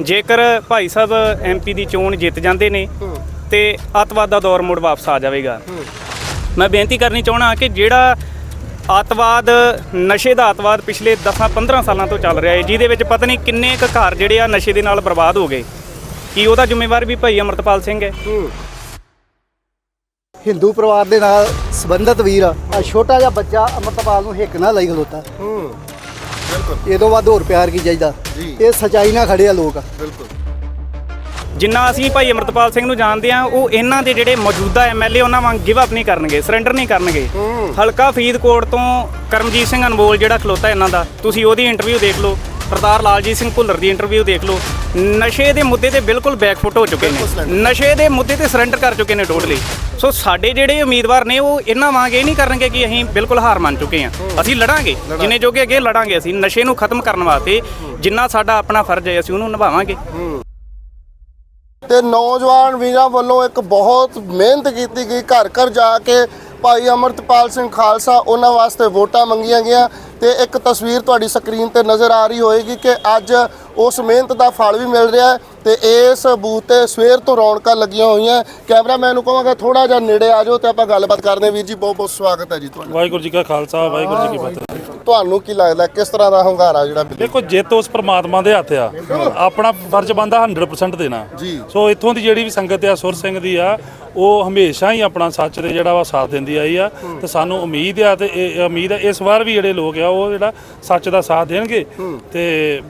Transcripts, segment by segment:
ਜੇਕਰ ਭਾਈ ਸਾਹਿਬ ਐਮਪੀ ਦੀ ਚੋਣ ਜਿੱਤ ਜਾਂਦੇ ਨੇ ਤੇ ਅੱਤਵਾਦ ਦਾ ਦੌਰ ਮੁੜ ਵਾਪਸ ਆ ਜਾਵੇਗਾ। ਮੈਂ ਬੇਨਤੀ ਕਰਨੀ ਚਾਹਣਾ ਕਿ ਜਿਹੜਾ ਅੱਤਵਾਦ ਨਸ਼ੇ ਦਾ ਅੱਤਵਾਦ ਪਿਛਲੇ 10-15 ਸਾਲਾਂ ਤੋਂ ਚੱਲ ਰਿਹਾ ਹੈ ਜਿਹਦੇ ਵਿੱਚ ਪਤਾ ਨਹੀਂ ਕਿੰਨੇ ਕੁ ਘਰ ਜਿਹੜੇ ਆ ਨਸ਼ੇ ਦੇ ਨਾਲ ਬਰਬਾਦ ਹੋ ਗਏ। ਕੀ ਉਹਦਾ ਜ਼ਿੰਮੇਵਾਰ ਵੀ ਭਾਈ ਅਮਰਤਪਾਲ ਸਿੰਘ ਹੈ? ਹਿੰਦੂ ਪਰਿਵਾਰ ਦੇ ਨਾਲ ਸੰਬੰਧਿਤ ਵੀਰ ਆ ਛੋਟਾ ਜਿਹਾ ਬੱਚਾ ਅਮਰਤਪਾਲ ਨੂੰ ਹਿੱਕ ਨਾਲ ਲਈ ਖਲੋਤਾ। ਬਿਲਕੁਲ। ਇਹ ਤੋਂ ਵੱਧ ਹੋਰ ਪਿਆਰ ਕੀ ਚਾਹੀਦਾ? ਜੀ। ਇਹ ਸਚਾਈ ਨਾਲ ਖੜੇ ਆ ਲੋਕ। ਬਿਲਕੁਲ। ਜਿੰਨਾ ਅਸੀਂ ਭਾਈ ਅਮਰਤਪਾਲ ਸਿੰਘ ਨੂੰ ਜਾਣਦੇ ਆ ਉਹ ਇਹਨਾਂ ਦੇ ਜਿਹੜੇ ਮੌਜੂਦਾ ਐਮਐਲਏ ਉਹਨਾਂ ਵਾਂਗ ਗਿਵ ਅਪ ਨਹੀਂ ਕਰਨਗੇ ਸਰੈਂਡਰ ਨਹੀਂ ਕਰਨਗੇ। ਹਲਕਾ ਫਰੀਦਕੋਟ ਤੋਂ ਕਰਮਜੀਤ ਸਿੰਘ ਅਨਮੋਲ ਜਿਹੜਾ ਖਲੋਤਾ ਇਹਨਾਂ ਦਾ ਤੁਸੀਂ ਉਹਦੀ ਇੰਟਰਵਿਊ ਦੇਖ ਲਓ ਸਰਦਾਰ ਲਾਲਜੀਤ ਸਿੰਘ ਭੁੱਲਰ ਦੀ ਇੰਟਰਵਿਊ ਦੇਖ ਲਓ। ਨਸ਼ੇ ਦੇ ਮੁੱਦੇ ਤੇ ਬਿਲਕੁਲ ਬੈਕਫੁੱਟ ਹੋ ਚੁੱਕੇ ਨੇ। ਨਸ਼ੇ ਦੇ ਮੁੱਦੇ ਤੇ ਸਰੈਂਡਰ ਕਰ ਚੁੱਕੇ ਨੇ ਟੋਟਲੀ ਸੋ ਸਾਡੇ ਜਿਹੜੇ ਉਮੀਦਵਾਰ ਨੇ ਉਹ ਇਹਨਾਂ ਵਾਂਗ ਇਹ ਨਹੀਂ ਕਰਨਗੇ ਕਿ ਅਸੀਂ ਬਿਲਕੁਲ ਹਾਰ ਮੰਨ ਚੁੱਕੇ ਹਾਂ। ਅਸੀਂ ਲੜਾਂਗੇ ਜਿੰਨੇ ਜੋਗੇ ਅੱਗੇ ਲੜਾਂਗੇ ਅਸੀਂ ਨਸ਼ੇ ਨੂੰ ਖਤਮ ਕਰਨ ਵਾਸਤੇ ਜਿੰਨਾ ਸਾਡਾ ਆਪਣਾ ਫਰਜ਼ ਹੈ ਅਸੀਂ ਉਹਨੂੰ ਨਿਭਾਵਾਂਗੇ। ਤੇ ਨੌਜਵਾਨ ਵੀਰਾਂ ਵੱਲੋਂ ਇੱਕ ਬਹੁਤ ਮਿਹਨਤ ਕੀਤੀ ਗਈ ਘਰ ਘਰ ਜਾ ਕੇ ਭਾਈ ਅਮਰਤਪਾਲ ਸਿੰਘ ਖਾਲਸਾ ਉਹਨਾਂ ਵਾਸਤੇ ਵੋਟਾਂ ਮੰਗੀਆਂ ਗਿਆ ਤੇ ਇੱਕ ਤਸਵੀਰ ਤੁਹਾਡੀ ਸਕਰੀਨ ਤੇ ਨਜ਼ਰ ਆ ਰਹੀ ਹੋਏਗੀ ਕਿ ਅੱਜ ਉਸ ਮਿਹਨਤ ਦਾ ਫਲ ਵੀ ਮਿਲ ਰਿਹਾ ਹੈ। ਤੇ ਇਸ ਬੂਥ ਤੇ ਸਵੇਰ ਤੋਂ ਰੌਣਕਾਂ ਲੱਗੀਆਂ ਹੋਈਆਂ। ਕੈਮਰਾਮੈਨ ਨੂੰ ਕਹਾਂਗਾ ਥੋੜਾ ਜਿਹਾ ਨੇੜੇ ਆ ਜਾਓ ਤੇ ਆਪਾਂ ਗੱਲਬਾਤ ਕਰਦੇ ਹਾਂ। ਵੀਰ ਜੀ ਬਹੁਤ ਬਹੁਤ ਸਵਾਗਤ ਹੈ ਜੀ ਤੁਹਾਡਾ। ਵਾਹਿਗੁਰੂ ਜੀ ਕਾ ਖਾਲਸਾ ਵਾਹਿਗੁਰੂ ਜੀ ਕੀ ਫਤਿਹ। ਤੁਹਾਨੂੰ ਕੀ ਲੱਗਦਾ ਕਿਸ ਤਰ੍ਹਾਂ ਦਾ ਹੰਗਾਰਾ ਜਿਹੜਾ ਮਿਲਿਆ? ਦੇਖੋ ਜਿੱਤ ਉਸ ਪ੍ਰਮਾਤਮਾ ਦੇ ਹੱਥ ਆ। ਆਪਣਾ ਫਰਜ਼ ਬੰਦਾ 100% ਦੇਣਾ। ਸੋ ਇੱਥੋਂ ਦੀ ਜਿਹੜੀ ਵੀ ਸੰਗਤ ਆ ਸੁਰ ਸਿੰਘ ਦੀ ਆ ਉਹ ਹਮੇਸ਼ਾ ਹੀ ਆਪਣਾ ਸੱਚ ਦੇ ਜਿਹੜਾ ਵਾ ਸਾਥ ਦਿੰਦੀ ਆਈ ਆ। ਤੇ ਸਾਨੂੰ ਉਮੀਦ ਆ ਤੇ ਇਹ ਉਮੀਦ ਆ ਇਸ ਵਾਰ ਵੀ ਜਿਹੜੇ ਲੋਕ ਆ ਉਹ ਜਿਹੜਾ ਸੱਚ ਦਾ ਸਾਥ ਦੇਣਗੇ। ਤੇ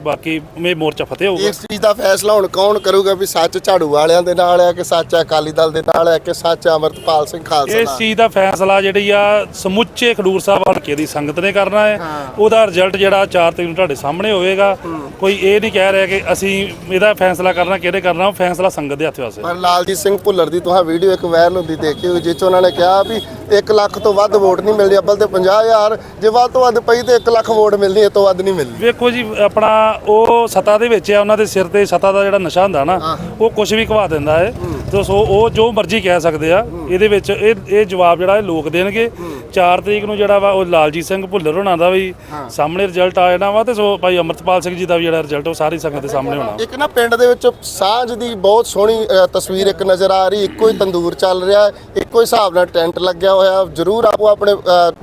ਬਾਕੀ ਮੇ ਮੋਰਚਾ ਫਤਿਹ ਹੋਊਗਾ। ਇਸ ਚੀਜ਼ ਦਾ ਫੈਸਲਾ ਹੁਣ ਕੌਣ ਕਰੂਗਾ ਵੀ ਸੱਚ ਝਾੜੂ ਵਾਲਿਆਂ ਦੇ ਨਾਲ ਹੈ ਕਿ ਸੱਚ ਅਕਾਲੀ ਦਲ ਦੇ ਨਾਲ ਹੈ ਕਿ ਸੱਚ ਅਮਰਤਪਾਲ ਸਿੰਘ ਖਾਲਸਾ ਇਸ ਚੀਜ਼ ਦਾ ਫੈਸਲਾ ਜਿਹੜੀ ਆ ਸਮੁੱਚੇ ਖਡੂਰ ਸਾਹਿਬ ਹਲਕੇ ਦੀ ਸੰਗਤ ਨੇ ਕਰਨਾ ਹੈ। ਉਹਦਾ ਰਿਜ਼ਲਟ ਜਿਹੜਾ 4 ਤਰੀਕ ਨੂੰ ਤੁਹਾਡੇ ਸਾਹਮਣੇ ਹੋਵੇਗਾ। ਕੋਈ ਇਹ ਨਹੀਂ ਕਹਿ ਰਿਹਾ ਕਿ ਅਸੀਂ ਇਹਦਾ ਫੈਸਲਾ ਕਰਨਾ ਕਿਹੜੇ ਕਰਨਾ ਉਹ ਫੈਸਲਾ ਸੰਗਤ ਦੇ ਹੱਥ ਵਾਸਤੇ। ਪਰ ਲਾਲਜੀਤ ਸਿੰਘ ਭੁੱਲਰ ਦੀ ਤੁਹਾਂ ਵੀਡੀਓ ਇੱਕ ਵਾਇਰਲ ਹੁੰਦੀ ਦੇਖੀ ਹੋਈ ਜਿਸ 'ਚ ਉਹਨਾਂ ਨੇ ਕਿਹਾ ਵੀ 1 ਲੱਖ ਤੋਂ ਵੱਧ ਵੋਟ ਨਹੀਂ ਮਿਲਦੀ ਅੱਬਲ ਤੇ 50000 ਜੇ ਵੱਧ ਤੋਂ ਵੱਧ ਪਈ ਤੇ 1 ਲੱਖ ਵੋਟ ਮਿਲਣੀ ਇਹ ਤੋਂ ਵੱਧ ਨਹੀਂ ਮਿਲਣੀ। ਵੇਖੋ ਜੀ ਆਪਣਾ ਉਹ ਸੱਤਾ ਦੇ ਵਿੱਚ ਆ ਉਹਨਾਂ ਦੇ ਸਿਰ ਤੇ ਸੱਤਾ ਦਾ ਜਿਹੜਾ ਨਸ਼ਾ ਹੁੰਦਾ ਨਾ ਉਹ ਕੁਝ ਵੀ ਘਵਾ ਦਿੰਦਾ ਹੈ। ਤੇ ਸੋ ਉਹ ਜੋ ਮਰਜ਼ੀ ਕਹਿ ਸਕਦੇ ਆ ਇਹਦੇ ਵਿੱਚ ਇਹ ਇਹ ਜਵਾਬ ਜਿਹੜਾ ਇਹ ਲੋਕ ਦੇਣਗੇ। 4 ਤਰੀਕ ਨੂੰ ਜਿਹੜਾ ਵਾ ਉਹ ਲਾਲਜੀਤ ਸਿੰਘ ਭੁੱਲਰ ਹੋਣਾ ਦਾ ਵੀ ਸਾਹਮਣੇ ਰਿਜ਼ਲਟ ਆ ਜਾਣਾ ਵਾ ਤੇ ਸੋ ਭਾਈ ਅਮਰਤਪਾਲ ਸਿੰਘ ਜੀ ਦਾ ਵੀ ਜਿਹੜਾ ਰਿਜ਼ਲਟ ਉਹ ਸਾਰੀ ਸੰਗਤ ਦੇ ਸਾਹਮਣੇ ਹੋਣਾ। ਇੱਕ ਨਾ ਪਿੰਡ ਦੇ ਵਿੱਚ ਸਾਂਝ ਦੀ ਬਹੁਤ ਸੋਹਣੀ ਤਸਵੀਰ ਇੱਕ ਨਜ਼ਰ ਆ ਰਹੀ ਇੱਕੋ ਹੀ ਤੰਦੂਰ ਚੱਲ ਰਿਹਾ ਇੱਕੋ ਹੀ ਹਿਸਾਬ ਨਾਲ ਟੈਂਟ ਲੱਗਿਆ ਹੋਇਆ ਜ਼ਰੂਰ ਆਪੋ ਆਪਣੇ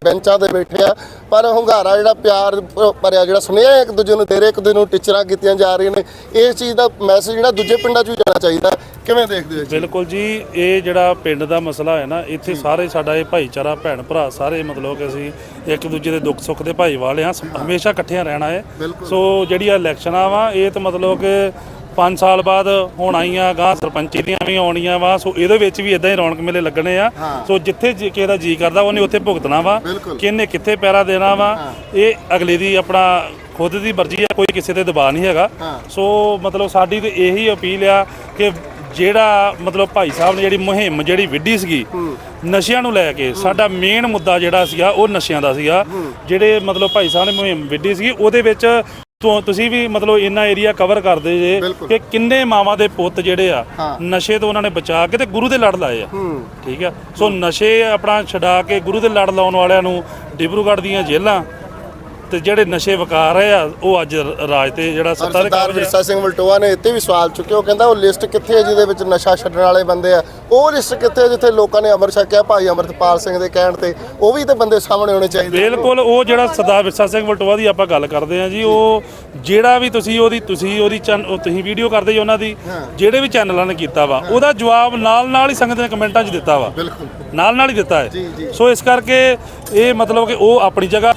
ਬੈਂਚਾਂ ਤੇ ਬੈਠੇ ਆ ਪਰ ਹੁੰਗਾਰਾ ਜਿਹੜਾ ਪਿਆਰ ਭਰਿਆ ਜਿਹੜਾ ਸੁਨੇਹਾ ਇੱਕ ਦੂਜੇ ਨੂੰ ਦੇ ਰਹੇ ਇੱਕ ਦੂਜੇ ਨੂੰ ਟੀਚਰਾਂ ਕੀਤੀਆਂ ਜਾ ਰਹੀਆਂ ਨੇ ਇਸ ਚੀਜ਼ ਦਾ ਮੈਸੇਜ ਜਿਹੜਾ ਦੂਜੇ ਪਿੰਡਾਂ 'ਚ ਵੀ ਜਾਣਾ ਚਾਹੀਦਾ। ਕਿਵੇਂ ਦੇਖਦੇ ਹੋ ਬਿਲਕੁਲ ਜੀ ਇਹ ਜਿਹੜਾ ਪਿੰਡ ਦਾ ਮਸਲਾ ਹੈ ਨਾ ਇੱਥੇ ਸਾਰੇ ਸਾਡਾ ਇਹ ਭਾਈਚਾਰਾ ਭੈਣ ਭਰਾ ਸਾਰੇ ਮਤਲਬ ਕਿ ਅਸੀਂ ਇੱਕ ਦੂਜੇ ਦੇ ਦੁੱਖ ਸੁੱਖ ਦੇ ਭਾਈ ਵਾਲੇ ਆ ਹਮੇਸ਼ਾ ਇਕੱਠਿਆਂ ਰਹਿਣਾ ਹੈ। ਸੋ ਜਿਹੜੀ ਇਲੈਕਸ਼ਨਾਂ ਵਾ ਇਹ ਤਾਂ ਮਤਲਬ ਕਿ 5 ਸਾਲ ਬਾਅਦ ਹੁਣ ਆਈਆਂ ਗਾਂ ਸਰਪੰਚੀ ਦੀਆਂ ਵੀ ਆਉਣੀਆਂ ਵਾ ਸੋ ਇਹਦੇ ਵਿੱਚ ਵੀ ਇਦਾਂ ਹੀ ਰੌਣਕ ਮੇਲੇ ਲੱਗਣੇ ਆ। ਸੋ ਜਿੱਥੇ ਜੀ- ਕਿਸੇ ਦਾ ਜੀ ਕਰਦਾ ਉਹਨੇ ਉੱਥੇ ਭੁਗਤਣਾ ਵਾ। ਕਿਹਨੇ ਕਿੱਥੇ ਪੈਰਾ ਦੇਣਾ ਵਾ ਇਹ ਅਗਲੇ ਦੀ ਆਪਣਾ ਖੁਦ ਦੀ ਮਰਜ਼ੀ ਆ ਕੋਈ ਕਿਸੇ ਤੇ ਦਬਾਅ ਨਹੀਂ ਹੈਗਾ। ਸੋ ਮਤਲਬ ਸਾਡੀ ਤੇ ਇਹੀ ਅਪੀਲ ਆ ਕਿ ਜਿਹੜਾ ਮਤਲਬ ਭਾਈ ਸਾਹਿਬ ਨੇ ਜਿਹੜੀ ਮੁਹਿੰਮ ਜਿਹੜੀ ਵਿੱਢੀ ਸੀਗੀ ਨਸ਼ਿਆਂ ਨੂੰ ਲੈ ਕੇ ਸਾਡਾ ਮੇਨ ਮੁੱਦਾ ਜਿਹੜਾ ਸੀਗਾ ਉਹ ਨਸ਼ਿਆਂ ਦਾ ਸੀਗਾ। ਜਿਹੜੇ ਮਤਲਬ ਭਾਈ ਸਾਹਿਬ ਨੇ ਮੁਹਿੰਮ ਵਿੱਢੀ ਸੀਗੀ ਉਹਦੇ ਵਿੱਚ ਤੁ- ਤੁਸੀਂ ਵੀ ਮਤਲਬ ਇੰਨਾ ਏਰੀਆ ਕਵਰ ਕਰਦੇ ਜੇ। ਕਿ ਕਿੰਨੇ ਮਾਵਾਂ ਦੇ ਪੁੱਤ ਜਿਹੜੇ ਆ ਨਸ਼ੇ ਤੋਂ ਉਹਨਾਂ ਨੇ ਬਚਾ ਕੇ ਤੇ ਗੁਰੂ ਦੇ ਲੜ ਲਾਏ ਆ। ਠੀਕ ਆ? ਸੋ ਨਸ਼ੇ ਆਪਣਾ ਛਡਾ ਕੇ ਗੁਰੂ ਦੇ ਲੜ ਲਾਉਣ ਵਾਲਿਆਂ ਨੂੰ ਡਿਬਰੂਗੜ੍ਹ ਦੀਆਂ ਜੇਲ੍ਹਾਂ ਤੇ ਜਿਹੜੇ ਨਸ਼ੇ ਵਿਕਾ ਰਹੇ ਆ ਉਹ ਅੱਜ ਰਾਜ ਤੇ ਜਿਹੜਾ ਸੱਤਾ ਦੇ ਸਰਦਾਰ। ਵਿਰਸਾ ਸਿੰਘ ਵਲਟੋਆ ਨੇ ਇੱਥੇ ਵੀ ਸਵਾਲ ਚੁੱਕਿਆ ਉਹ ਕਹਿੰਦਾ ਉਹ ਲਿਸਟ ਕਿੱਥੇ ਹੈ ਜਿਹਦੇ ਵਿੱਚ ਨਸ਼ਾ ਛੱਡਣ ਵਾਲੇ ਬੰਦੇ ਆ? ਉਹ ਲਿਸਟ ਕਿੱਥੇ ਹੈ ਜਿੱਥੇ ਲੋਕਾਂ ਨੇ ਅਮਰ ਛਕਿਆ ਭਾਈ ਅਮਰਤਪਾਲ ਸਿੰਘ ਦੇ ਕਹਿਣ ਤੇ? ਉਹ ਵੀ ਤੇ ਬੰਦੇ ਸਾਹਮਣੇ ਹੋਣੇ ਚਾਹੀਦੇ ਬਿਲਕੁਲ ਉਹ ਜਿਹੜਾ ਸਰਦਾਰ ਵਿਰਸਾ ਸਿੰਘ ਵਲਟੋਆ ਦੀ ਆਪਾਂ ਗੱਲ ਕਰਦੇ ਆ ਜੀ ਉਹ ਜਿਹੜਾ ਵੀ ਤੁਸੀਂ ਉਹਦੀ ਤੁਸੀਂ ਉਹਦੀ ਤੁਸੀਂ ਵੀਡੀਓ ਕਰਦੇ ਜੀ ਉਹਨਾਂ ਦੀ ਜਿਹੜੇ ਵੀ ਚੈਨਲਾਂ ਨੇ ਕੀਤਾ ਵਾ ਉਹਦਾ ਜਵਾਬ ਨਾਲ ਨਾਲ ਹੀ ਸੰਗਤ ਨੇ ਕਮੈਂਟਾਂ 'ਚ ਦਿੱਤਾ ਵਾ। ਬਿਲਕੁਲ। ਨਾਲ ਨਾਲ ਹੀ ਦਿੱਤਾ ਹੈ। ਸੋ ਇਸ ਕਰਕੇ ਇਹ ਮਤਲਬ ਕਿ ਉਹ ਆਪਣੀ ਜਗ੍ਹਾ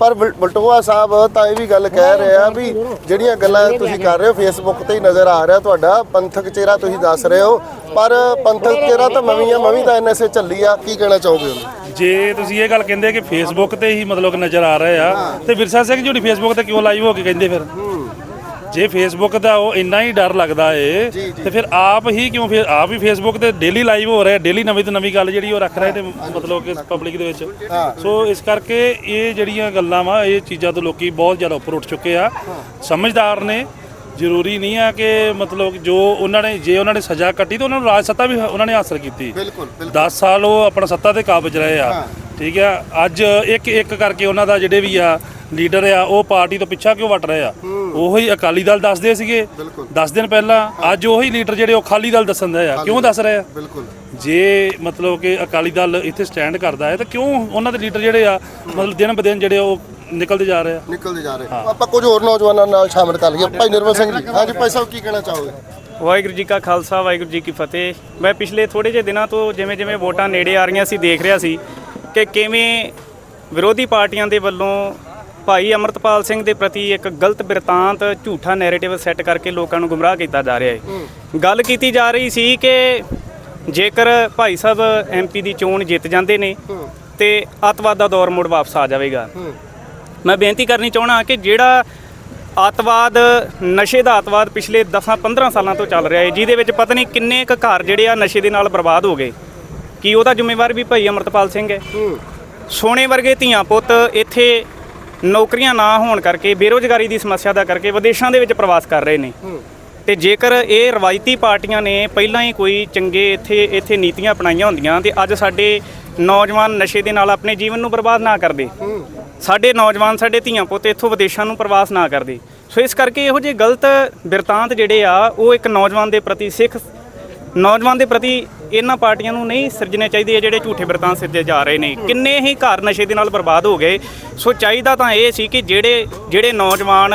ਪਰ ਵਲ- ਵਲਟੋਆ ਸਾਹਿਬ ਤਾਂ ਇਹ ਵੀ ਗੱਲ ਕਹਿ ਰਹੇ ਆ ਵੀ ਜਿਹੜੀਆਂ ਗੱਲਾਂ ਤੁਸੀਂ ਕਰ ਰਹੇ ਹੋ ਫੇਸਬੁੱਕ ਤੇ ਹੀ ਨਜ਼ਰ ਆ ਰਿਹਾ ਤੁਹਾਡਾ, ਪੰਥਕ ਚਿਹਰਾ ਤੁਸੀਂ ਦੱਸ ਰਹੇ ਹੋ, ਪਰ ਪੰਥਕ ਚਿਹਰਾ ਤਾਂ ਮਵੀਆਂ ਮਵੀ ਤਾਂ ਐਨਐਸਏ ਚੱਲੀ ਆ, ਕੀ ਕਹਿਣਾ ਚਾਹੋਗੇ ਉਹਨੂੰ? ਜੇ ਤੁਸੀਂ ਇਹ ਗੱਲ ਕਹਿੰਦੇ ਕਿ ਫੇਸਬੁੱਕ ਤੇ ਹੀ ਮਤਲਬ ਨਜ਼ਰ ਆ ਰਹੇ ਆ, ਤੇ ਵਿਰਸਾ ਸਿੰਘ ਜੀ ਫੇਸਬੁੱਕ ਤੇ ਕਿਉਂ ਲਾਈਵ ਹੋ ਕੇ ਕਹਿੰਦੇ ਫਿਰ? ਜੇ ਫੇਸਬੁੱਕ ਦਾ ਉਹ ਇੰਨਾ ਹੀ ਡਰ ਲੱਗਦਾ ਏ ਤੇ ਫਿਰ ਆਪ ਹੀ ਕਿਉਂ ਫਿਰ ਆਪ ਹੀ ਫੇਸਬੁੱਕ ਤੇ ਡੇਲੀ ਲਾਈਵ ਹੋ ਰਿਹਾ ਡੇਲੀ ਨਵੀਂ ਤੋਂ ਨਵੀਂ ਗੱਲ ਜਿਹੜੀ ਉਹ ਰੱਖ ਰਹੇ ਤੇ ਮਤਲਬ ਕਿ ਪਬਲਿਕ ਦੇ ਵਿੱਚ। ਸੋ ਇਸ ਕਰਕੇ ਇਹ ਜਿਹੜੀਆਂ ਗੱਲਾਂ ਵਾ ਇਹ ਚੀਜ਼ਾਂ ਤੋਂ ਲੋਕੀ ਬਹੁਤ ਜ਼ਿਆਦਾ ਉੱਪਰ ਉੱਠ ਚੁੱਕੇ ਆ। ਸਮਝਦਾਰ ਨੇ ਜ਼ਰੂਰੀ ਨਹੀਂ ਆ ਕਿ ਮਤਲਬ ਜੋ ਉਹਨਾਂ ਨੇ ਜੇ ਉਹਨਾਂ ਨੇ ਸਜ਼ਾ ਕੱਟੀ ਤਾਂ ਉਹਨਾਂ ਨੂੰ ਰਾਜ ਸੱਤਾ ਵੀ ਉਹਨਾਂ ਨੇ ਹਾਸਲ ਕੀਤੀ। ਬਿਲਕੁਲ 10 ਸਾਲ ਉਹ ਆਪਣਾ ਸੱਤਾ ਤੇ ਕਾਬਜ ਰਹੇ ਆ। ਠੀਕ ਆ? ਅੱਜ ਇੱਕ ਇੱਕ ਕਰਕੇ ਉਹਨਾਂ ਦਾ ਜਿਹੜੇ ਵੀ ਆ ਲੀਡਰ ਆ ਉਹ ਪਾਰਟੀ ਤੋਂ ਪਿੱਛਾ ਕਿਉਂ ਵਟ ਰਹੇ ਆ? ਉਹੀ ਅਕਾਲੀ ਦਲ ਦੱਸਦੇ ਸੀਗੇ। ਬਿਲਕੁਲ। 10 ਦਿਨ ਪਹਿਲਾਂ ਅੱਜ ਉਹੀ ਲੀਡਰ ਜਿਹੜੇ ਉਹ ਅਕਾਲੀ ਦਲ ਦੱਸਣ ਦੇ ਆ। ਕਿਉਂ ਦੱਸ ਰਹੇ ਆ? ਬਿਲਕੁਲ। ਜੇ ਮਤਲਬ ਕਿ ਅਕਾਲੀ ਦਲ ਇੱਥੇ ਸਟੈਂਡ ਕਰਦਾ ਹੈ ਤਾਂ ਕਿਉਂ ਉਹਨਾਂ ਦੇ ਲੀਡਰ ਜਿਹੜੇ ਆ ਮਤਲਬ ਦਿਨ ਬ ਦਿਨ ਜਿਹੜੇ ਉਹ ਨਿਕਲਦੇ ਜਾ ਰਹੇ ਆ? ਨਿਕਲਦੇ ਜਾ ਰਹੇ। ਆਪਾਂ ਕੁਝ ਹੋਰ ਨੌਜਵਾਨਾਂ ਨਾਲ ਸ਼ਾਮਿਲ ਕਰ ਲਈਏ। ਭਾਈ ਨਿਰਮਲ ਸਿੰਘ ਜੀ ਹਾਂਜੀ ਭਾਈ ਸਾਹਿਬ ਕੀ ਕਹਿਣਾ ਚਾਹੋਗੇ? ਵਾਹਿਗੁਰੂ ਜੀ ਕਾ ਖਾਲਸਾ ਵਾਹਿਗੁਰੂ ਜੀ ਕੀ ਫਤਿਹ। ਮੈਂ ਪਿਛਲੇ ਥੋੜੇ ਜਿਹੇ ਦਿਨਾਂ ਤੋਂ ਜਿਵੇਂ ਜਿਵੇਂ ਵੋਟਾਂ ਨੇੜੇ ਆ ਰਹੀਆਂ ਸੀ ਦੇਖ ਰਿਹਾ ਸੀ ਕਿ ਕਿਵੇਂ ਵਿਰੋਧੀ ਪਾਰਟੀਆਂ ਦੇ ਵੱਲੋਂ ਭਾਈ ਅਮਰਤਪਾਲ ਸਿੰਘ ਦੇ ਪ੍ਰਤੀ ਇੱਕ ਗਲਤ ਬਿਰਤਾਂਤ ਝੂਠਾ ਨੈਰੇਟਿਵ ਸੈੱਟ ਕਰਕੇ ਲੋਕਾਂ ਨੂੰ ਗੁੰਮਰਾਹ ਕੀਤਾ ਜਾ ਰਿਹਾ ਹੈ। ਗੱਲ ਕੀਤੀ ਜਾ ਰਹੀ ਸੀ ਕਿ ਜੇਕਰ ਭਾਈ ਸਾਹਿਬ ਐਮਪੀ ਦੀ ਚੋਣ ਜਿੱਤ ਜਾਂਦੇ ਨੇ ਤੇ ਅੱਤਵਾਦ ਦਾ ਦੌਰ ਮੁੜ ਵਾਪਸ ਆ ਜਾਵੇਗਾ। ਮੈਂ ਬੇਨਤੀ ਕਰਨੀ ਚਾਹਣਾ ਕਿ ਜਿਹੜਾ ਅੱਤਵਾਦ ਨਸ਼ੇ ਦਾ ਅੱਤਵਾਦ ਪਿਛਲੇ 10-15 ਸਾਲਾਂ ਤੋਂ ਚੱਲ ਰਿਹਾ ਹੈ ਜਿਹਦੇ ਵਿੱਚ ਪਤਾ ਨਹੀਂ ਕਿੰਨੇ ਕੁ ਘਰ ਜਿਹੜੇ ਆ ਨਸ਼ੇ ਦੇ ਨਾਲ ਬਰਬਾਦ ਹੋ ਗਏ। ਕੀ ਉਹਦਾ ਜ਼ਿੰਮੇਵਾਰ ਵੀ ਭਾਈ ਅਮਰਤਪਾਲ ਸਿੰਘ ਹੈ। ਸੋਨੇ ਵਰਗੇ ਧੀਆਂ ਪੁੱਤ ਇੱਥੇ ਨੌਕਰੀਆਂ ਨਾ ਹੋਣ ਕਰਕੇ ਬੇਰੋਜ਼ਗਾਰੀ ਦੀ ਸਮੱਸਿਆ ਦਾ ਕਰਕੇ ਵਿਦੇਸ਼ਾਂ ਦੇ ਵਿੱਚ ਪ੍ਰਵਾਸ ਕਰ ਰਹੇ ਨੇ। ਤੇ ਜੇਕਰ ਇਹ ਰਵਾਇਤੀ ਪਾਰਟੀਆਂ ਨੇ ਪਹਿਲਾਂ ਹੀ ਕੋਈ ਚੰਗੇ ਇੱਥੇ ਇੱਥੇ ਨੀਤੀਆਂ ਅਪਣਾਈਆਂ ਹੁੰਦੀਆਂ ਤੇ ਅੱਜ ਸਾਡੇ ਨੌਜਵਾਨ ਨਸ਼ੇ ਦੇ ਨਾਲ ਆਪਣੇ ਜੀਵਨ ਨੂੰ ਬਰਬਾਦ ਨਾ ਕਰਦੇ। ਸਾਡੇ ਨੌਜਵਾਨ ਸਾਡੇ ਧੀਆਂ ਪੁੱਤ ਇੱਥੋਂ ਵਿਦੇਸ਼ਾਂ ਨੂੰ ਪ੍ਰਵਾਸ ਨਾ ਕਰਦੇ। ਸੋ ਇਸ ਕਰਕੇ ਇਹੋ ਜਿਹੇ ਗਲਤ ਬਿਰਤਾਂਤ ਜਿਹੜੇ ਆ ਉਹ ਇੱਕ ਨੌਜਵਾਨ ਦੇ ਪ੍ਰਤੀ ਸਿੱਖ ਨੌਜਵਾਨ ਦੇ ਪ੍ਰਤੀ ਇਹਨਾਂ ਪਾਰਟੀਆਂ ਨੂੰ ਨਹੀਂ ਸਿਰਜਣੇ ਚਾਹੀਦੇ ਆ ਜਿਹੜੇ ਝੂਠੇ ਬਿਰਤਾਂਤ ਸਿਰਜੇ ਜਾ ਰਹੇ ਨੇ। ਕਿੰਨੇ ਹੀ ਘਰ ਨਸ਼ੇ ਦੇ ਨਾਲ ਬਰਬਾਦ ਹੋ ਗਏ। ਸੋ ਚਾਹੀਦਾ ਤਾਂ ਇਹ ਸੀ ਕਿ ਜਿਹੜੇ ਜਿਹੜੇ ਨੌਜਵਾਨ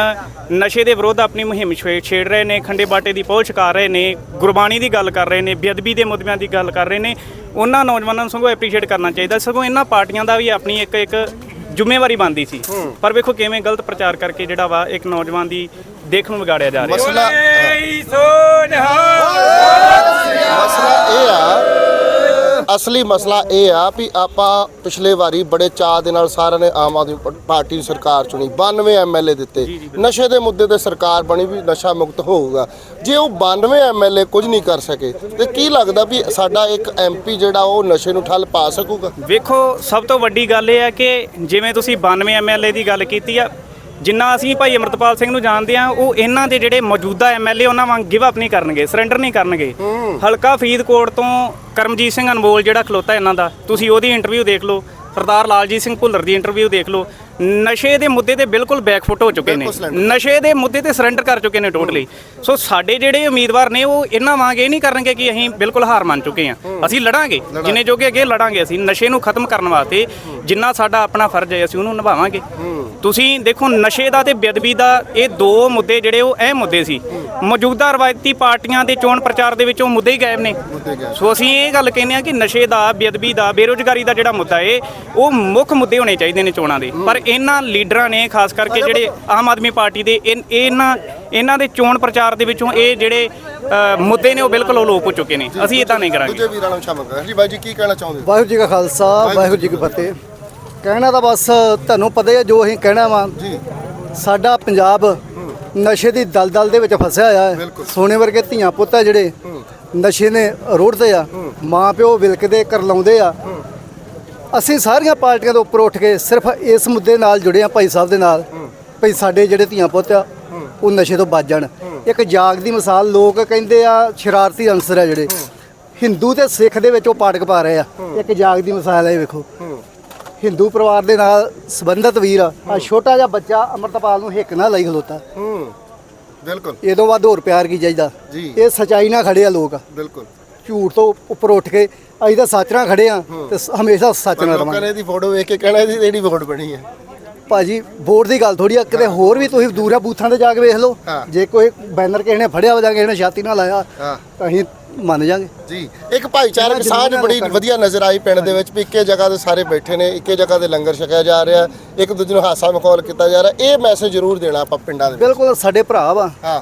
ਨਸ਼ੇ ਦੇ ਵਿਰੁੱਧ ਆਪਣੀ ਮੁਹਿੰਮ ਛੇੜ ਰਹੇ ਨੇ ਖੰਡੇ ਬਾਟੇ ਦੀ ਪਹੁੰਚ ਕਰ ਰਹੇ ਨੇ ਗੁਰਬਾਣੀ ਦੀ ਗੱਲ ਕਰ ਰਹੇ ਨੇ ਬੇਅਦਬੀ ਦੇ ਮੁੱਦਿਆਂ ਦੀ ਗੱਲ ਕਰ ਰਹੇ ਨੇ ਉਹਨਾਂ ਨੌਜਵਾਨਾਂ ਨੂੰ ਸਗੋਂ ਐਪਰੀਸ਼ੀਏਟ ਕਰਨਾ ਚਾਹੀਦਾ। ਸਗੋਂ ਇਹਨਾਂ ਪਾਰਟੀਆਂ ਦਾ ਵੀ ਆਪਣੀ ਇੱਕ ਇੱਕ ਜ਼ਿੰਮੇਵਾਰੀ ਬਣਦੀ ਸੀ। ਪਰ ਵੇਖੋ ਕਿਵੇਂ ਗਲਤ ਪ੍ਰਚਾਰ ਕਰਕੇ ਜਿਹੜਾ ਵਾ ਇੱਕ ਨੌਜਵਾਨ ਦੀ ਦੇਖ ਨੂੰ ਵਿਗਾੜਿਆ ਜਾ ਰਿਹਾ। ਮਸਲਾ ਮਸਲਾ ਇਹ ਆ ਅਸਲੀ ਮਸਲਾ ਇਹ ਆ ਵੀ ਆਪਾਂ ਪਿਛਲੇ ਵਾਰੀ ਬੜੇ ਚਾਅ ਦੇ ਨਾਲ ਸਾਰਿਆਂ ਨੇ ਆਮ ਆਦਮੀ ਪਾਰਟੀ ਦੀ ਸਰਕਾਰ ਚੁਣੀ 92 ਐਮਐਲਏ ਦਿੱਤੇ। ਨਸ਼ੇ ਦੇ ਮੁੱਦੇ ਤੇ ਸਰਕਾਰ ਬਣੀ ਵੀ ਨਸ਼ਾ ਮੁਕਤ ਹੋਊਗਾ। ਜੇ ਉਹ 92 ਐਮਐਲਏ ਕੁਝ ਨਹੀਂ ਕਰ ਸਕੇ ਤੇ ਕੀ ਲੱਗਦਾ ਵੀ ਸਾਡਾ ਇੱਕ ਐਮਪੀ ਜਿਹੜਾ ਉਹ ਨਸ਼ੇ ਨੂੰ ਠੱਲ ਪਾ ਸਕੂਗਾ? ਵੇਖੋ ਸਭ ਤੋਂ ਵੱਡੀ ਗੱਲ ਇਹ ਹੈ ਕਿ ਜਿਵੇਂ ਤੁਸੀਂ 92 ਐਮਐਲਏ ਦੀ ਗੱਲ ਕੀਤੀ ਆ ਜਿੰਨਾ ਅਸੀਂ ਭਾਈ ਅਮਰਤਪਾਲ ਸਿੰਘ ਨੂੰ ਜਾਣਦੇ ਆ ਉਹ ਇਹਨਾਂ ਦੇ ਜਿਹੜੇ ਮੌਜੂਦਾ ਐਮਐਲਏ ਉਹਨਾਂ ਵਾਂਗ ਗਿਵ ਅਪ ਨਹੀਂ ਕਰਨਗੇ ਸਰੈਂਡਰ ਨਹੀਂ ਕਰਨਗੇ। ਹਲਕਾ ਫਰੀਦਕੋਟ ਤੋਂ ਕਰਮਜੀਤ ਸਿੰਘ ਅਨਮੋਲ ਜਿਹੜਾ ਖਲੋਤਾ ਇਹਨਾਂ ਦਾ ਤੁਸੀਂ ਉਹਦੀ ਇੰਟਰਵਿਊ ਦੇਖ ਲਓ ਸਰਦਾਰ ਲਾਲਜੀਤ ਸਿੰਘ ਭੁੱਲਰ ਦੀ ਇੰਟਰਵਿਊ ਦੇਖ ਲਓ ਨਸ਼ੇ ਦੇ ਮੁੱਦੇ ਤੇ ਬਿਲਕੁਲ ਬੈਕਫੁੱਟ ਹੋ ਚੁੱਕੇ ਨੇ। ਨਸ਼ੇ ਦੇ ਮੁੱਦੇ ਤੇ ਸਰੈਂਡਰ ਕਰ ਚੁੱਕੇ ਨੇ ਟੋਟਲੀ ਸੋ ਸਾਡੇ ਜਿਹੜੇ ਉਮੀਦਵਾਰ ਨੇ ਉਹ ਇਹਨਾਂ ਵਾਂਗ ਇਹ ਨਹੀਂ ਕਰਨਗੇ ਕਿ ਅਸੀਂ ਬਿਲਕੁਲ ਹਾਰ ਮੰਨ ਚੁੱਕੇ ਹਾਂ। ਅਸੀਂ ਲੜਾਂਗੇ। ਜਿੰਨੇ ਜੋਗੇ ਅੱਗੇ ਲੜਾਂਗੇ ਅਸੀਂ ਨਸ਼ੇ ਨੂੰ ਖਤਮ ਕਰਨ ਵਾਸਤੇ ਜਿੰਨਾ ਸਾਡਾ ਆਪਣਾ ਫਰਜ਼ ਹੈ ਅਸੀਂ ਉਹਨੂੰ ਨਿਭਾਵਾਂਗੇ। ਤੁਸੀਂ ਦੇਖੋ ਨਸ਼ੇ ਦਾ ਤੇ ਬੇਅਦਬੀ ਦਾ ਇਹ ਦੋ ਮੁੱਦੇ ਜਿਹੜੇ ਉਹ ਅਹਿਮ ਮੁੱਦੇ ਸੀ। ਮੌਜੂਦਾ ਰਵਾਇਤੀ ਪਾਰਟੀਆਂ ਦੇ ਚੋਣ ਪ੍ਰਚਾਰ ਦੇ ਵਿੱਚ ਉਹ ਮੁੱਦੇ ਹੀ ਗਾਇਬ ਨੇ। ਸੋ ਅਸੀਂ ਇਹ ਗੱਲ ਕਹਿੰਦੇ ਆ ਕਿ ਨਸ਼ੇ ਦਾ ਬੇਅਦਬੀ ਦਾ ਬੇਰੋਜ਼ਗਾਰੀ ਦਾ ਜਿਹੜਾ ਮੁੱਦਾ ਏ ਉਹ ਮੁੱਖ ਮੁੱਦੇ ਹੋਣੇ ਚਾਹੀਦੇ ਨੇ ਚੋਣਾਂ ਦੇ। ਪਰ ਇਹਨਾਂ ਲੀਡਰਾਂ ਨੇ ਖਾਸ ਕਰਕੇ ਜਿਹੜੇ ਆਮ ਆਦਮੀ ਪਾਰਟੀ ਦੇ ਇਹਨਾਂ ਇਹਨਾਂ ਦੇ ਚੋਣ ਪ੍ਰਚਾਰ ਦੇ ਵਿੱਚੋਂ ਇਹ ਜਿਹੜੇ ਮੁੱਦੇ ਨੇ ਉਹ ਬਿਲਕੁਲ ਅਲੋਪ ਹੋ ਚੁੱਕੇ ਨੇ। ਅਸੀਂ ਇਦਾਂ ਨਹੀਂ ਕਰਾਂਗੇ। ਦੂਜੇ ਵੀਰਾਂ ਨੂੰ ਸ਼ਾਮਲ ਕਰ ਜੀ ਬਾਈ ਜੀ ਕੀ ਕਹਿਣਾ ਚਾਹੁੰਦੇ ਹੋ? ਵਾਹਿਗੁਰੂ ਜੀ ਕਾ ਖਾਲਸਾ ਵਾਹਿਗੁਰੂ ਜੀ ਕੀ ਫਤਿਹ। ਕਹਿਣਾ ਤਾਂ ਬਸ ਤੁਹਾਨੂੰ ਪਤਾ ਹੀ ਹੈ ਜੋ ਅਸੀਂ ਕਹਿਣਾ ਵਾ। ਜੀ। ਸਾਡਾ ਪੰਜਾਬ ਨਸ਼ੇ ਦੀ ਦਲਦਲ ਦੇ ਵਿੱਚ ਫਸਿਆ ਹੋਇਆ ਹੈ। ਸੋਨੇ ਵਰਗੇ ਧੀਆਂ ਪੁੱਤ ਆ ਜਿਹੜੇ ਨਸ਼ੇ ਨੇ ਰੋੜਦੇ ਆ। ਮਾਂ ਪਿਓ ਵਿਲਕਦੇ ਕਰਲਾਉਂਦੇ ਆ। ਅਸੀਂ ਸਾਰੀਆਂ ਪਾਰਟੀਆਂ ਦੇ ਉੱਪਰ ਉੱਠ ਕੇ ਸਿਰਫ ਇਸ ਮੁੱਦੇ ਨਾਲ ਜੁੜੇ ਆ ਭਾਈ ਸਾਹਿਬ ਦੇ ਨਾਲ। ਭਈ ਸਾਡੇ ਜਿਹੜੇ ਧੀਆਂ ਪੁੱਤ ਆ ਉਹ ਨਸ਼ੇ ਤੋਂ ਬਚ ਜਾਣ। ਇੱਕ ਜਾਗ ਦੀ ਮਿਸਾਲ ਲੋਕ ਕਹਿੰਦੇ ਆ ਸ਼ਰਾਰਤੀ ਅੰਸਰ ਆ ਜਿਹੜੇ। ਹਿੰਦੂ ਤੇ ਸਿੱਖ ਦੇ ਵਿੱਚ ਉਹ ਪਾਟਕ ਪਾ ਰਹੇ ਆ। ਇੱਕ ਜਾਗ ਦੀ ਮਿਸਾਲ ਹੈ ਵੇਖੋ। ਹਿੰਦੂ ਪਰਿਵਾਰ ਦੇ ਨਾਲ ਸੰਬੰਧਿਤ ਵੀਰ ਆ ਛੋਟਾ ਜਿਹਾ ਬੱਚਾ ਅਮਰਤਪਾਲ ਨੂੰ ਹਿੱਕ ਨਾਲ ਲਈ ਖਲੋਤਾ। ਹੂੰ ਬਿਲਕੁਲ। ਬਾਅਦ ਹੋਰ ਪਿਆਰ ਕੀ ਚਾਹੀਦਾ? ਜੀ। ਇਹ ਸਚਾਈ ਨਾਲ ਖੜੇ ਆ ਲੋਕ। ਬਿਲਕੁਲ। ਝੂਠ ਤੋਂ ਉੱਪਰ ਉੱਠ ਕੇ ਅਸੀਂ ਤਾਂ ਸੱਚ ਨਾਲ ਖੜੇ ਆ ਤੇ ਸ- ਹਮੇਸ਼ਾ ਸੱਚ ਪਰ ਨਾਲ ਲੋਕਾਂ ਨੇ ਇਹਦੀ ਫੋਟੋ ਵੇਖ ਕੇ ਕਹਿਣਾ ਇਹਦੀ ਜਿਹੜੀ ਵੋਟ ਬਣੀ ਹੈ। ਭਾਜੀ ਵੋਟ ਦੀ ਗੱਲ ਥੋੜੀ ਆ ਕਿਤੇ ਹੋਰ ਵੀ ਤੁਸੀਂ ਦੂਰਾ ਬੂਥਾਂ ਤੇ ਜਾ ਕੇ ਵੇਖ ਲਓ। ਹਾਂ। ਜੇ ਕੋਈ ਬੈਨਰ ਕਿਸੇ ਨੇ ਫੜਿਆ ਹੋ ਜਾਂ ਕਿਸੇ ਨੇ ਛਾਤੀ ਨਾਲ ਲਾਇਆ ਹਾਂ। ਤਾਂ ਅਸੀਂ ਮੰਨ ਜਾਾਂਗੇ। ਜੀ ਇੱਕ ਭਾਈਚਾਰਕ ਸਾਂਝ ਬੜੀ ਵਧੀਆ ਨਜ਼ਰ ਆਈ ਪਿੰਡ ਦੇ ਵਿੱਚ ਵੀ ਇੱਕੇ ਜਗ੍ਹਾ ਤੇ ਸਾਰੇ ਬੈਠੇ ਨੇ ਇੱਕੇ ਜਗ੍ਹਾ ਤੇ ਲੰਗਰ ਛਕਿਆ ਜਾ ਰਿਹਾ ਇੱਕ ਦੂਜੇ ਨੂੰ ਹਾਸਾ ਮਖੌਲ ਕੀਤਾ ਜਾ ਰਿਹਾ ਇਹ ਮੈਸੇਜ ਜ਼ਰੂਰ ਦੇਣਾ ਆਪਾਂ ਪਿੰਡਾਂ ਦੇ ਬਿਲਕੁਲ ਸਾਡੇ ਭਰਾ ਵਾ। ਹਾਂ।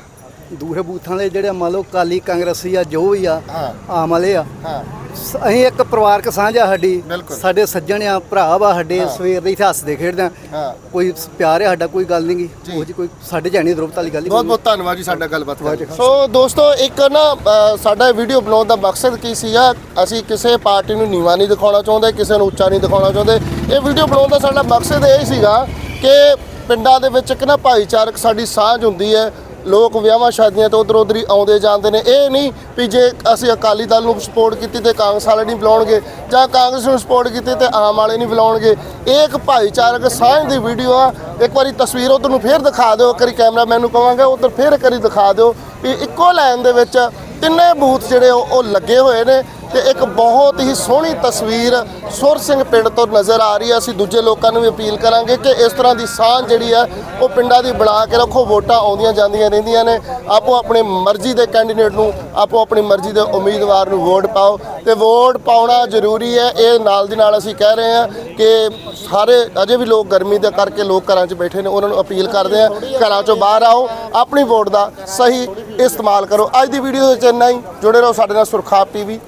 ਦੂਰੇ ਬੂਥਾਂ ਦੇ ਜਿਹੜੇ ਮੰਨ ਲਓ ਕਾਲੀ ਕਾਂਗਰਸੀ ਆ ਜੋ ਵੀ ਆ। ਆਮ ਵਾਲੇ ਆ ਹਾਂ। ਸ- ਅਸੀਂ ਇੱਕ ਪਰਿਵਾਰਕ ਸਾਂਝ ਆ ਸਾਡੀ। ਬਿਲਕੁਲ। ਸਾਡੇ ਸੱਜਣ ਆ ਭਰਾ ਵਾ ਸਾਡੇ ਸਵੇਰ ਦੇ ਇੱਥੇ ਹੱਸਦੇ ਖੇਡਦੇ ਆ। ਹਾਂ। ਕੋਈ ਸ- ਪਿਆਰ ਹੈ ਸਾਡਾ ਕੋਈ ਗੱਲ ਨਹੀਂਗੀ ਉਹ ਜੀ ਕੋਈ ਸਾਡੇ ਜਾਣੀ ਦਰੋਪਤ ਵਾਲੀ ਗੱਲ ਹੀ ਬਹੁਤ ਬਹੁਤ ਧੰਨਵਾਦ ਜੀ ਸਾਡਾ ਗੱਲਬਾਤ ਕਰਨ ਲਈ। ਸੋ ਦੋਸਤੋ ਇੱਕ ਨਾ ਅ, ਸਾਡਾ ਵੀਡੀਓ ਬਣਾਉਣ ਦਾ ਮਕਸਦ ਕੀ ਸੀਗਾ? ਅਸੀਂ ਕਿਸੇ ਪਾਰਟੀ ਨੂੰ ਨੀਵਾਂ ਨਹੀਂ ਦਿਖਾਉਣਾ ਚਾਹੁੰਦੇ ਕਿਸੇ ਨੂੰ ਉੱਚਾ ਨਹੀਂ ਦਿਖਾਉਣਾ ਚਾਹੁੰਦੇ। ਇਹ ਵੀਡੀਓ ਬਣਾਉਣ ਦਾ ਸਾਡਾ ਮਕਸਦ ਇਹ ਸੀਗਾ ਕਿ ਪਿੰਡਾਂ ਦੇ ਵਿੱਚ ਇੱਕ ਨਾ ਭਾਈਚਾਰਕ ਸਾਡੀ ਸਾਂਝ ਹੁੰਦੀ ਹੈ ਲੋਕ ਵਿਆਹਾਂ ਸ਼ਾਦੀਆਂ ਤੋਂ ਉਧਰ ਉਧਰ ਹੀ ਆਉਂਦੇ ਜਾਂਦੇ ਨੇ। ਇਹ ਨਹੀਂ ਵੀ ਜੇ ਅਸੀਂ ਅਕਾਲੀ ਦਲ ਨੂੰ ਸਪੋਰਟ ਕੀਤੀ ਤੇ ਕਾਂਗਰਸ ਵਾਲੇ ਨਹੀਂ ਬੁਲਾਉਣਗੇ ਜਾਂ ਕਾਂਗਰਸ ਨੂੰ ਸਪੋਰਟ ਕੀਤੀ ਤੇ ਆਮ ਵਾਲੇ ਨਹੀਂ ਬੁਲਾਉਣਗੇ। ਇਹ ਇੱਕ ਭਾਈਚਾਰਕ ਸਾਂਝ ਦੀ ਵੀਡੀਓ ਆ। ਇੱਕ ਵਾਰੀ ਤਸਵੀਰ ਉਧਰ ਨੂੰ ਫੇਰ ਦਿਖਾ ਦਿਓ। ਕਰੀ ਕੈਮਰਾਮੈਨ ਨੂੰ ਕਹਾਂਗਾ ਉਧਰ ਫੇਰ ਕਰੀ ਦਿਖਾ ਦਿਓ ਵੀ ਇੱਕੋ ਲਾਈਨ ਦੇ ਵਿੱਚ ਤਿੰਨੇ ਬੂਥ ਜਿਹੜੇ ਉਹ ਲੱਗੇ ਹੋਏ ਨੇ। ਤੇ ਇੱਕ ਬਹੁਤ ਹੀ ਸੋਹਣੀ ਤਸਵੀਰ ਸੁਰ ਸਿੰਘ ਪਿੰਡ ਤੋਂ ਨਜ਼ਰ ਆ ਰਹੀ ਹੈ। ਅਸੀਂ ਦੂਜੇ ਲੋਕਾਂ ਨੂੰ ਵੀ ਅਪੀਲ ਕਰਾਂਗੇ ਕਿ ਇਸ ਤਰ੍ਹਾਂ ਦੀ ਸਾਂਝ ਜਿਹੜੀ ਹੈ, ਉਹ ਪਿੰਡਾਂ ਦੀ ਬਣਾ ਕੇ ਰੱਖੋ। ਵੋਟਾਂ ਆਉਂਦੀਆਂ ਜਾਂਦੀਆਂ ਰਹਿੰਦੀਆਂ ਨੇ। ਆਪੋ ਆਪਣੇ ਮਰਜ਼ੀ ਦੇ ਕੈਂਡੀਡੇਟ ਨੂੰ, ਆਪੋ ਆਪਣੀ ਮਰਜ਼ੀ ਦੇ ਉਮੀਦਵਾਰ ਨੂੰ ਵੋਟ ਪਾਓ। ਤੇ ਵੋਟ ਪਾਉਣਾ ਜ਼ਰੂਰੀ ਹੈ। ਇਹ ਨਾਲ ਦੀ ਨਾਲ ਅਸੀਂ ਕਹਿ ਰਹੇ ਹਾਂ ਕਿ ਸਾਰੇ ਅਜੇ ਵੀ ਲੋਕ ਗਰਮੀ ਦੇ ਕਰਕੇ ਲੋਕ ਘਰਾਂ 'ਚ ਬੈਠੇ ਨੇ। ਉਹਨਾਂ ਨੂੰ ਅਪੀਲ ਕਰਦੇ ਆ ਘਰਾਂ 'ਚੋਂ ਬਾਹਰ ਆਓ, ਆਪਣੀ ਵੋਟ ਦਾ ਸਹੀ ਇਸਤੇਮਾਲ ਕਰੋ। ਅੱਜ ਦੀ ਵੀਡੀਓ ਵਿੱਚ ਇੰਨਾ ਹੀ। ਜੁੜੇ ਰਹੋ ਸਾਡੇ ਨਾਲ ਸੁਰਖਾਪ ਟੀਵੀ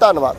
ਧੰਨਵਾਦ।